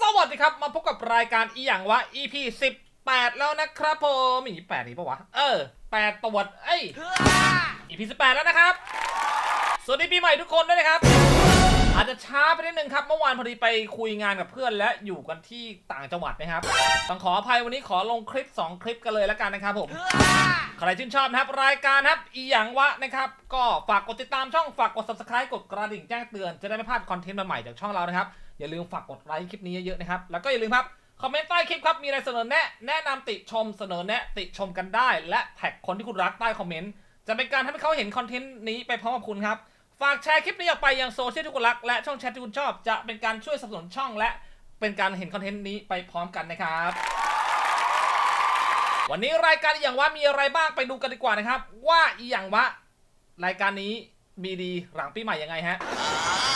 สวัสดีครับ มาพบกับรายการอีหยังวะ EP 18 แล้วนะครับผมมี8นี่ปะวะ เออ8ตรวจเอ้ย EP 18 แล้วนะครับ สวัสดีปีใหม่ทุกคนด้วยนะครับ อาจจะช้าไปนิดนึงครับ เมื่อวานพอดีไปคุยงานกับเพื่อนและอยู่กันที่ต่างจังหวัดนะครับ ต้องขออภัยวันนี้ขอลงคลิป 2 คลิปกันเลยแล้วกันนะครับผม ใครชื่นชอบนะครับรายการครับอีหยังวะนะครับ ก็ฝากกดติดตามช่องฝากกด subscribe กดกระดิ่งแจ้งเตือนจะได้ไม่พลาดคอนเทนต์ใหม่ๆจากช่องเรานะครับ อย่าลืมฝากกดไลค์คลิปนี้เยอะๆนะครับ แล้วก็อย่าลืมครับ คอมเมนต์ใต้คลิปครับ มีอะไรเสนอแนะ แนะนำติชมเสนอแนะติชมกันได้ และแท็กคนที่คุณรักใต้คอมเมนต์ จะเป็นการทำให้เขาเห็นคอนเทนต์นี้ไปพร้อมกับคุณครับ ฝากแชร์คลิปนี้ออกไปยังโซเชียลที่คุณรัก และช่องแชทที่คุณชอบ จะเป็นการช่วยสนับสนุนช่อง และเป็นการเห็นคอนเทนต์นี้ไปพร้อมกันนะครับ วันนี้รายการอหย่างว่ามีอะไรบ้างไปดูกันดีกว่านะครับ ว่าอีหยังวะรายการนี้ มีดีหลังปีใหม่ยังไงฮะ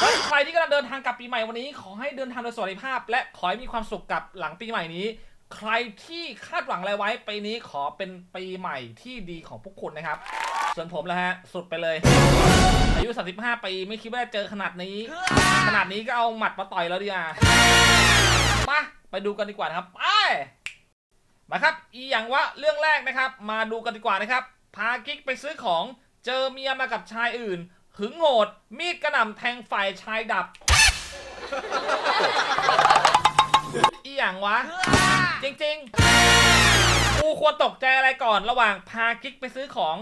แล้วใครที่กำลังเดินทางกลับปีใหม่วันนี้ ขอให้เดินทางโดยสวัสดิภาพ และขอให้มีความสุขกับหลังปีใหม่นี้ ใครที่คาดหวังอะไรไว้ปีนี้ขอเป็นปีใหม่ที่ดีของพวกคุณนะครับ ส่วนผมแล้วฮะ สุดไปเลย อายุ 35 ปีไม่คิดว่าจะเจอขนาดนี้ ขนาดนี้ก็เอาหมัดมาต่อยแล้วดีกว่ามาไปดูกันดีกว่านะครับไปมาครับ อีอย่างว่าเรื่องแรกนะครับ มาดูกันดีกว่านะครับ พากิ๊กไปซื้อของ เจอเมียมากับชายอื่น หึงโหด มีดกระหน่ำแทงฝ่ายชายดับ อีอย่างวะ จริงๆ กูควรตกใจอะไรก่อนระหว่างพากิ๊กไปซื้อของ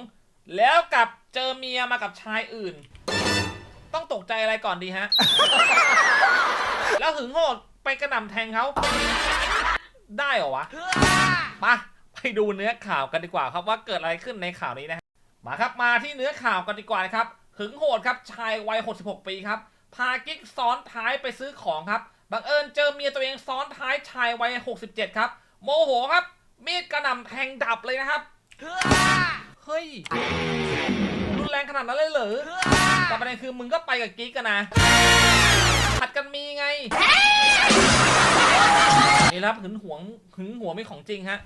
แล้วกับเจอเมียมากับชายอื่น ต้องตกใจอะไรก่อนดีฮะ แล้วหึงโหดไปกระหน่ำแทงเขา ได้เหรอวะ มา ไปดูเนื้อข่าวกันดีกว่าครับว่าเกิดอะไรขึ้นในข่าวนี้นะ มาครับมาที่เนื้อข่าวกันดีกว่านะครับหึงโหดครับชายวัย 66 ปีครับ พากิ๊กซ้อนท้ายไปซื้อของครับบังเอิญเจอเมียตัวเองซ้อนท้ายชายวัย 67 ครับ โมโหครับ มีดกระหน่ำแทงดับเลยนะครับเฮ้ยรุนแรงขนาดนั้นเลยเหรอแต่ประเด็นคือมึงก็ไปกับกิ๊กกันนะผัดกันมีไงนี่นะครับหึงหวงหึงหวงไม่ของจริงฮะ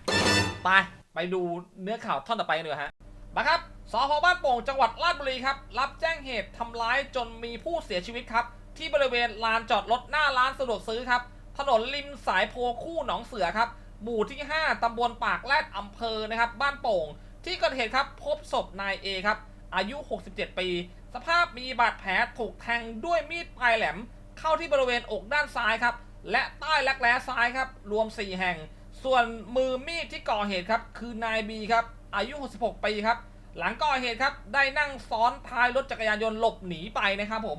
ไปไปดูเนื้อข่าวท่อนต่อไปกันเลยฮะ มาครับสพบ้านโป่งจังหวัดราชบุรีครับ รับแจ้งเหตุทำร้ายจนมีผู้เสียชีวิตครับ ที่บริเวณลานจอดรถหน้าร้านสะดวกซื้อครับ ถนนริมสายโพคู่หนองเสือครับ หมู่ที่ 5ตำบลปากแรดอำเภอนะครับ บ้านโป่ง ที่เกิดเหตุครับ พบศพนายเอครับ อายุ 67 ปี สภาพมีบาดแผลถูกแทงด้วยมีดปลายแหลม เข้าที่บริเวณอกด้านซ้ายครับ และใต้รักแร้ซ้ายครับ รวม 4 แห่ง ส่วนมือมีดที่ก่อเหตุครับ คือนายบีครับ อายุ 66 ปีครับ หลังก่อเหตุครับ ได้นั่งซ้อนท้ายรถจักรยานยนต์หลบหนีไปนะครับผม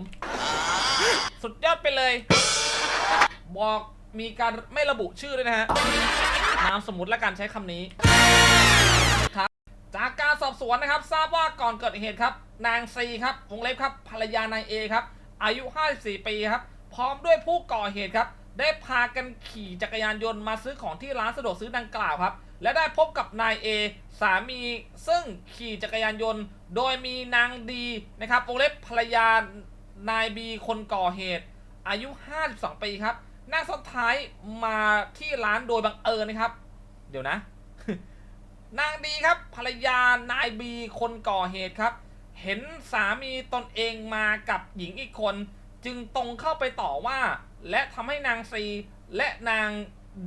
สุดยอดไปเลย บอกมีการไม่ระบุชื่อด้วยนะฮะ นามสมมติและการใช้คำนี้ครับ จากการสอบสวนนะครับ ทราบว่าก่อนเกิดเหตุครับ นางซีครับวงเล็บครับภรรยานายเอครับ อายุ 54 ปีครับ พร้อมด้วยผู้ก่อเหตุครับ ได้พากันขี่จักรยานยนต์มาซื้อของที่ร้านสะดวกซื้อดังกล่าวครับ และได้พบกับนายเอสามีซึ่งขี่จักรยานยนต์ โดยมีนางดีนะครับวงเล็บภรรยานายบีคนก่อเหตุ อายุ 52 ปีครับนั่งซ้อนท้ายมาที่ร้านโดยบังเอิญนะครับ เดี๋ยวนะ นางดีครับภรรยานายบีคนก่อเหตุครับ เห็นสามีตนเองมากับหญิงอีกคน จึงตรงเข้าไปต่อว่า และทำให้นางซีและนาง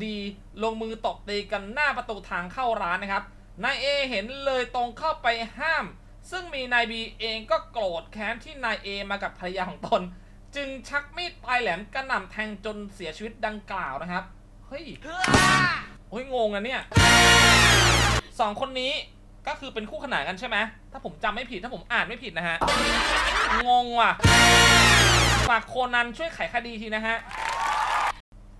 ดีลงมือตบตีกันหน้าประตูทางเข้าร้านนะครับ นายเอเห็นเลยตรงเข้าไปห้าม ซึ่งมีนายบีเองก็โกรธแค้นที่นายเอมากับภรรยาของตน จึงชักมีดปลายแหลมกระหน่ำแทงจนเสียชีวิตดังกล่าวนะครับ เฮ้ยเฮ้ยงงอะเนี่ยสองคนนี้ก็คือเป็นคู่ขนานกันใช่ไหม ถ้าผมจำไม่ผิดถ้าผมอ่านไม่ผิดนะฮะ งงว่ะ ฝากโคนันช่วยไขคดีทีนะฮะ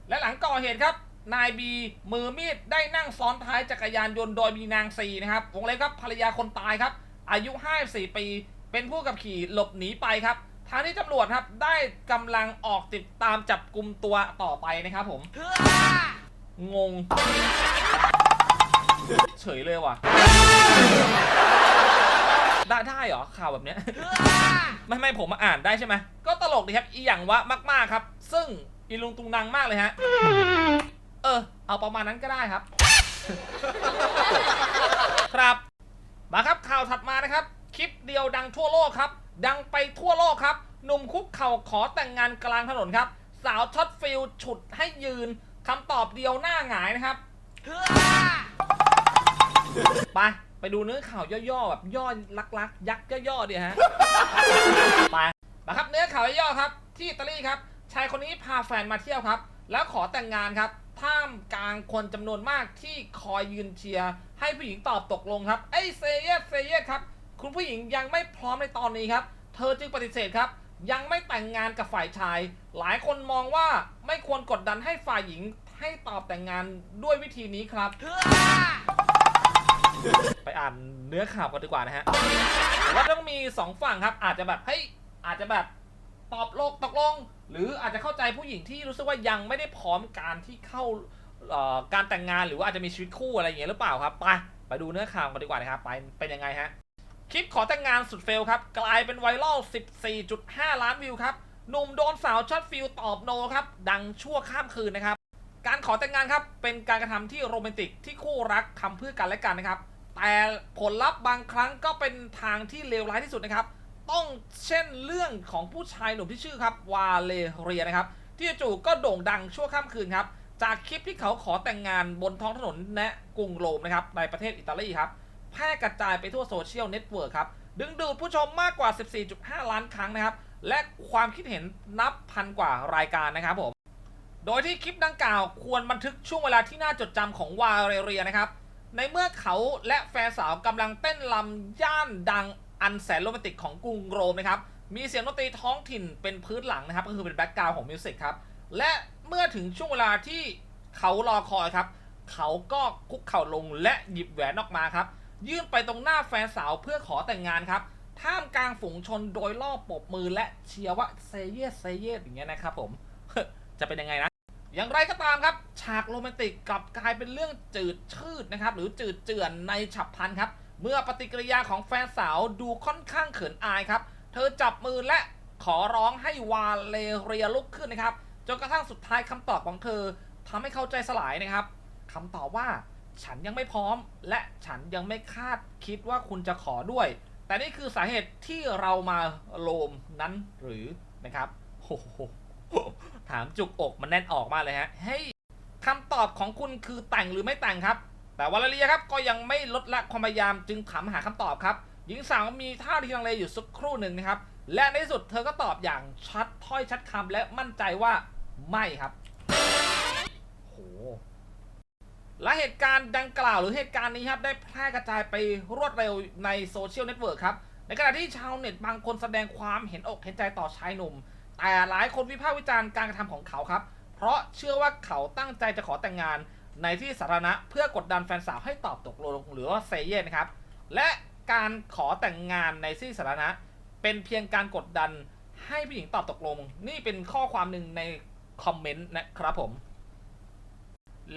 และหลังก่อเหตุครับ นายบีมือมีดได้นั่งซ้อนท้ายจักรยานยนต์โดยมีนางซีนะครับวงเล็บครับภรรยาคนตายครับ อายุ54ปี เป็นผู้ขับขี่หลบหนีไปครับทางที่ตำรวจครับได้กำลังออกติดตามจับกลุ่มตัวต่อไปนะครับผม งง เฉยเลยว่ะ ได้ได้เหรอข่าวแบบเนี้ย ไม่ไม่ผมมาอ่านได้ใช่ไหม ก็ตลกดีครับ อีหยังวะมาก ๆ ครับ ซึ่งอีลุงตุงนังมากเลยฮะ ออ เอาประมาณนั้นก็ได้ครับ ครับ มาครับข่าวถัดมานะครับ คลิปเดียวดังทั่วโลกครับ ดังไปทั่วโลกครับ หนุ่มคุกเข่าขอแต่งงานกลางถนนครับ สาวช็อตฟิลฉุดให้ยืนคำตอบเดียวหน้าหงายนะครับ ไปไปดูเนื้อข่าวย่อๆแบบย่อลักๆ ยักษ์ย่อๆดียวฮะ ไปนะครับเนื้อข่าวย่อครับ ที่อิตาลีครับ ชายคนนี้พาแฟนมาเที่ยวครับ แล้วขอแต่งงานครับ ท่ามกลางคนจำนวนมากที่คอยยืนเชียร์ให้ผู้หญิงตอบตกลงครับเอ้ยเซเยสเซเยสครับ คุณผู้หญิงยังไม่พร้อมในตอนนี้ครับ เธอจึงปฏิเสธครับ ยังไม่แต่งงานกับฝ่ายชาย หลายคนมองว่าไม่ควรกดดันให้ฝ่ายหญิงให้ตอบแต่งงานด้วยวิธีนี้ครับ ไปอ่านเนื้อข่าวกันดีกว่านะฮะผมว่าต้องมีสองฝั่งครับ อาจจะแบบเฮ้ยอาจจะแบบตอบโลกตกลง หรืออาจจะเข้าใจผู้หญิงที่รู้สึกว่ายังไม่ได้พร้อมการที่เข้าการแต่งงานหรือว่าอาจจะมีชีวิตคู่อะไรอย่างเงี้ยหรือเปล่าครับ ไปไปดูเนื้อข่าวกันดีกว่านะครับ ไปเป็นยังไงฮะคลิปขอแต่งงานสุดเฟลครับ กลายเป็นไวรัล 14.5 ล้านวิวครับหนุ่มโดนสาวช็อตฟิลตอบโนครับ ดังชั่วข้ามคืนนะครับ การขอแต่งงานครับ เป็นการกระทำที่โรแมนติกที่คู่รักทำเพื่อกันและกันนะครับ แต่ผลลัพธ์บางครั้งก็เป็นทางที่เลวร้ายที่สุดนะครับ ต้องเช่นเรื่องของผู้ชายหนุ่มที่ชื่อครับวาเลเรียนะครับ ที่จู่ก็โด่งดังชั่วข้ามคืนครับ จากคลิปที่เขาขอแต่งงานบนท้องถนนแนะกรุงโรมนะครับในประเทศอิตาลีครับแพร่กระจายไปทั่วโซเชียลเน็ตเวิร์กครับ ดึงดูดผู้ชมมากกว่า 14.5 ล้านครั้งนะครับ และความคิดเห็นนับพันกว่ารายการนะครับผม โดยที่คลิปดังกล่าวควรบันทึกช่วงเวลาที่น่าจดจำของวาเรเรียนะครับ ในเมื่อเขาและแฟนสาวกำลังเต้นลำย่านดัง อันแสนโรแมนติกของกรุงโรมนะครับมีเสียงดนตรีท้องถิ่นเป็นพื้นหลังนะครับ ก็คือเป็นแบ็กกราวของมิวสิกครับ และเมื่อถึงช่วงเวลาที่เขารอคอยครับ เขาก็คุกเข่าลงและหยิบแหวนออกมาครับ ยื่นไปตรงหน้าแฟนสาวเพื่อขอแต่งงานครับ ท่ามกลางฝูงชนโดยรอบปบมือและเชียร์ว่าเซเยสเซเยสอย่างเงี้ยนะครับผม จะเป็นยังไงนะ อย่างไรก็ตามครับ ฉากโรแมนติกกลับกลายเป็นเรื่องจืดชืดนะครับ หรือจืดเจือนในฉับพลันครับ เมื่อปฏิกิริยาของแฟนสาวดูค่อนข้างเขินอายครับ เธอจับมือและขอร้องให้วาเลเรียลุกขึ้นนะครับ จนกระทั่งสุดท้ายคำตอบของเธอทำให้เขาใจสลายนะครับคำตอบว่าฉันยังไม่พร้อม และฉันยังไม่คาดคิดว่าคุณจะขอด้วย แต่นี่คือสาเหตุที่เรามาโลมนั้นหรือนะครับโอ้โหถามจุกอกมันแน่นออกมากเลยฮะเฮ้ยคำตอบของคุณคือแต่งหรือไม่แต่งครับ แต่วาลาเลียครับก็ยังไม่ลดละความพยายามจึงถามหาคำตอบครับ หญิงสาวมีท่าทีลังเลอยู่สักครู่หนึ่งนะครับ และในที่สุดเธอก็ตอบอย่างชัดถ้อยชัดคำและมั่นใจว่าไม่ครับโหและเหตุการณ์ดังกล่าวหรือเหตุการณ์นี้ครับได้แพร่กระจายไปรวดเร็วในโซเชียลเน็ตเวิร์กครับ ในขณะที่ชาวเน็ตบางคนแสดงความเห็นอกเห็นใจต่อชายหนุ่ม แต่หลายคนวิพากษ์วิจารณ์การกระทำของเขาครับ เพราะเชื่อว่าเขาตั้งใจจะขอแต่งงาน ในที่สาธารณะเพื่อกดดันแฟนสาวให้ตอบตกลงหรือว่าเซเยนนะครับ และการขอแต่งงานในที่สาธารณะเป็นเพียงการกดดันให้ผู้หญิงตอบตกลง นี่เป็นข้อความหนึ่งในคอมเมนต์นะครับผม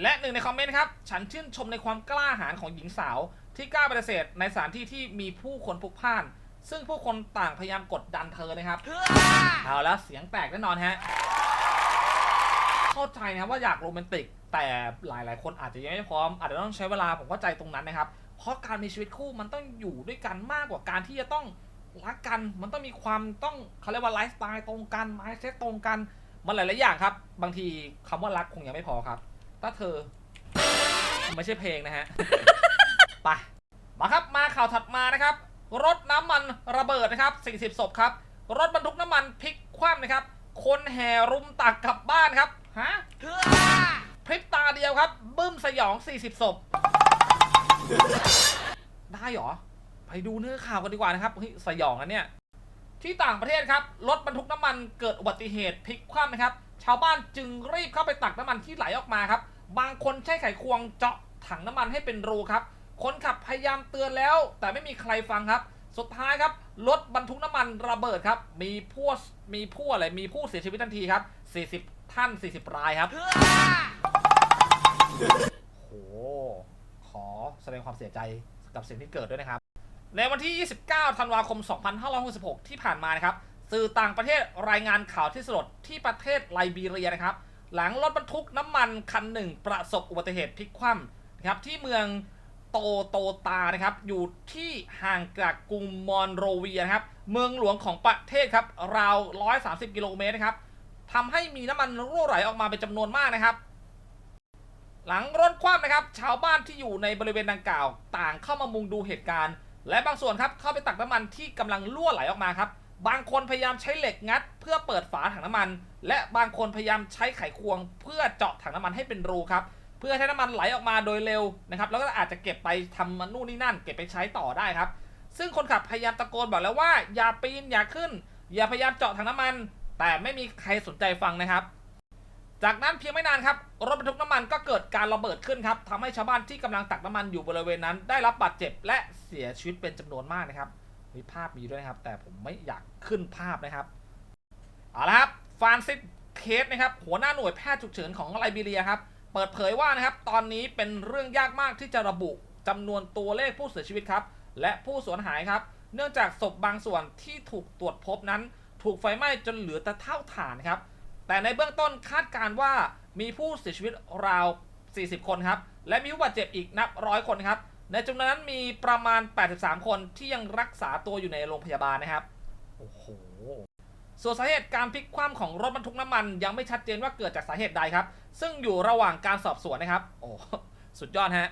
และหนึ่งในคอมเมนต์ครับ ฉันชื่นชมในความกล้าหาญของหญิงสาว ที่กล้าปฏิเสธในสถานที่ที่มีผู้คนพลุกพล่าน ซึ่งผู้คนต่างพยายามกดดันเธอนะครับเอาแล้วเสียงแตกแน่นอนฮะ เข้าใจนะว่าอยากโรแมนติก แต่หลายๆ คนอาจจะยังไม่พร้อม อาจจะต้องใช้เวลาผมเข้าใจตรงนั้นนะครับ เพราะการมีชีวิตคู่มันต้องอยู่ด้วยกันมากกว่าการที่จะต้องรักกัน มันต้องมีความต้องเขาเรียกว่าไลฟ์สไตล์ตรงกันไมซ์เซ็ตตรงกัน มันหลายๆอย่างครับ บางทีคำว่ารักคงยังไม่พอครับ ถ้าเธอไม่ใช่เพลงนะฮะ ไป มาครับ มาข่าวถัดมานะครับ รถน้ำมันระเบิดนะครับ40ศพครับ รถบรรทุกน้ำมันพลิกคว่ำนะครับ คนแห่รุมตักกลับบ้านครับ ฮะ พริบตาเดียวครับ บึ้มสยอง 40ศพ ได้เหรอ ไปดูเนื้อข่าวกันดีกว่านะครับเฮ้ยสยองนะเนี่ย ที่ต่างประเทศครับ รถบรรทุกน้ำมันเกิดอุบัติเหตุพลิกคว่ำนะครับ ชาวบ้านจึงรีบเข้าไปตักน้ำมันที่ไหลออกมาครับ บางคนใช้ไขควงเจาะถังน้ำมันให้เป็นรูครับ คนขับพยายามเตือนแล้ว แต่ไม่มีใครฟังครับ สุดท้ายครับรถบรรทุกน้ำมันระเบิดครับ มีผู้มีผู้อะไร มีผู้เสียชีวิตทันทีครับ 40 ท่าน 40 รายครับ โห ขอแสดงความเสียใจกับสิ่งที่เกิดด้วยนะครับ ในวันที่ 29 ธันวาคม 2566 ที่ผ่านมานะครับ สื่อต่างประเทศรายงานข่าวที่สลดที่ประเทศไลบีเรียนะครับ หลังรถบรรทุกน้ำมันคันหนึ่งประสบอุบัติเหตุพลิกคว่ำนะครับที่เมืองโตโตตานะครับ อยู่ที่ห่างจากกรุงมอนโรเวียนะครับ เมืองหลวงของประเทศครับ ราว 130 กิโลเมตรนะครับทำให้มีน้ำมันรั่วไหลออกมาเป็นจำนวนมากนะครับ หลังรถคว่ำนะครับ ชาวบ้านที่อยู่ในบริเวณดังกล่าว ต่างเข้ามามุงดูเหตุการณ์ และบางส่วนครับเข้าไปตักน้ำมันที่กำลังรั่วไหลออกมาครับ บางคนพยายามใช้เหล็กงัด เพื่อเปิดฝาถังน้ำมัน และบางคนพยายามใช้ไขควง เพื่อเจาะถังน้ำมันให้เป็นรูครับเพื่อให้น้ำมันไหลออกมาโดยเร็วนะครับแล้วก็อาจจะเก็บไปทำมันนู่นนี่นั่น เก็บไปใช้ต่อได้ครับ ซึ่งคนขับพยายามตะโกนบอกแล้วว่า อย่าปีนอย่าขึ้น อย่าพยายามเจาะถังน้ำมัน แต่ไม่มีใครสนใจฟังนะครับ จากนั้นเพียงไม่นานครับรถบรรทุกน้ำมันก็เกิดการระเบิดขึ้นครับทำให้ชาวบ้านที่กำลังตักน้ำมันอยู่บริเวณนั้น ได้รับบาดเจ็บและเสียชีวิตเป็นจำนวนมากนะครับมีภาพมีด้วยนะครับ แต่ผมไม่อยากขึ้นภาพนะครับเอาละครับฟานซิสเคสนะครับหัวหน้าหน่วยแพทย์ฉุกเฉินของไลบีเรียครับเปิดเผยว่านะครับตอนนี้เป็นเรื่องยากมากที่จะระบุจำนวนตัวเลขผู้เสียชีวิตครับและผู้สูญหายครับ เนื่องจากศพบางส่วนที่ถูกตรวจพบนั้น ถูกไฟไหม้จนเหลือแต่เท่าฐานครับ แต่ในเบื้องต้นคาดการณ์ว่ามีผู้เสียชีวิตราว 40 คนครับ และมีผู้บาดเจ็บอีกนับร้อยคนครับ ในจำนวนนั้นมีประมาณ 83 คนที่ยังรักษาตัวอยู่ในโรงพยาบาลนะครับ โอ้โห ส่วนสาเหตุการพลิกคว่ำของรถบรรทุกน้ำมัน ยังไม่ชัดเจนว่าเกิดจากสาเหตุใดครับ ซึ่งอยู่ระหว่างการสอบสวนนะครับ โอ้ สุดยอดฮะ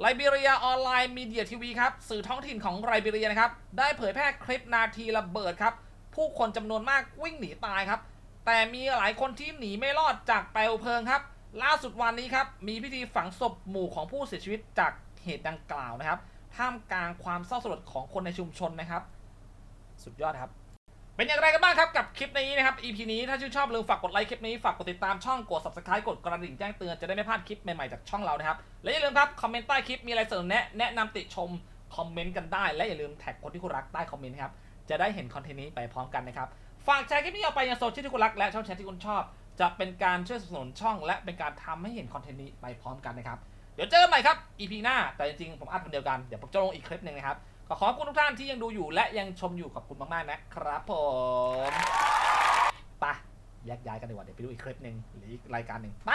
ไลบีเรียออนไลน์มีเดียทีวีครับ สื่อท้องถิ่นของไลบีเรียนะครับ ได้เผยแพร่คลิปนาทีระเบิดครับ ผู้คนจำนวนมากวิ่งหนีตายครับ แต่มีหลายคนที่หนีไม่รอดจากเปลวเพลิงครับ ล่าสุดวันนี้ครับ มีพิธีฝังศพหมู่ของผู้เสียชีวิตจากเหตุดังกล่าวนะครับ ท่ามกลางความเศร้าสลดของคนในชุมชนนะครับ สุดยอดครับ เป็นอย่างไรกันบ้างครับกับคลิปนี้นะครับ EP นี้ถ้าชื่นชอบลืมฝากกดไลค์คลิปนี้ฝากกดติดตามช่องกด subscribe กดกระดิ่งแจ้งเตือนจะได้ไม่พลาดคลิปใหม่ๆจากช่องเรานะครับและอย่าลืมครับคอมเมนต์ใต้คลิปมีอะไรเสนอแนะแนะนำติชมคอมเมนต์กันได้ และอย่าลืมแท็กคนที่คุณรักใต้คอมเมนต์นะครับจะได้เห็นคอนเทนต์นี้ไปพร้อมกันนะครับ ฝากแชร์คลิปนี้ออกไปยังโซเชียลที่คุณรักและช่องแชร์ที่คุณชอบ จะเป็นการช่วยสนับสนุนช่อง และเป็นการทำให้เห็นคอนเทนต์นี้ไปพร้อมกันนะครับ เดี๋ยวเจอกันใหม่ครับ EP หน้า แต่จริงๆผมอัดคนเดียวกัน เดี๋ยวผมจะลงอีกคลิปหนึ่งนะครับ ขอขอบคุณทุกท่านที่ยังดูอยู่และยังชมอยู่ขอบคุณมากๆนะครับผมไปแยกย้ายกันดีกว่าเดี๋ยวไปดูอีกคลิปหนึ่งหรืออีกรายการหนึ่งไป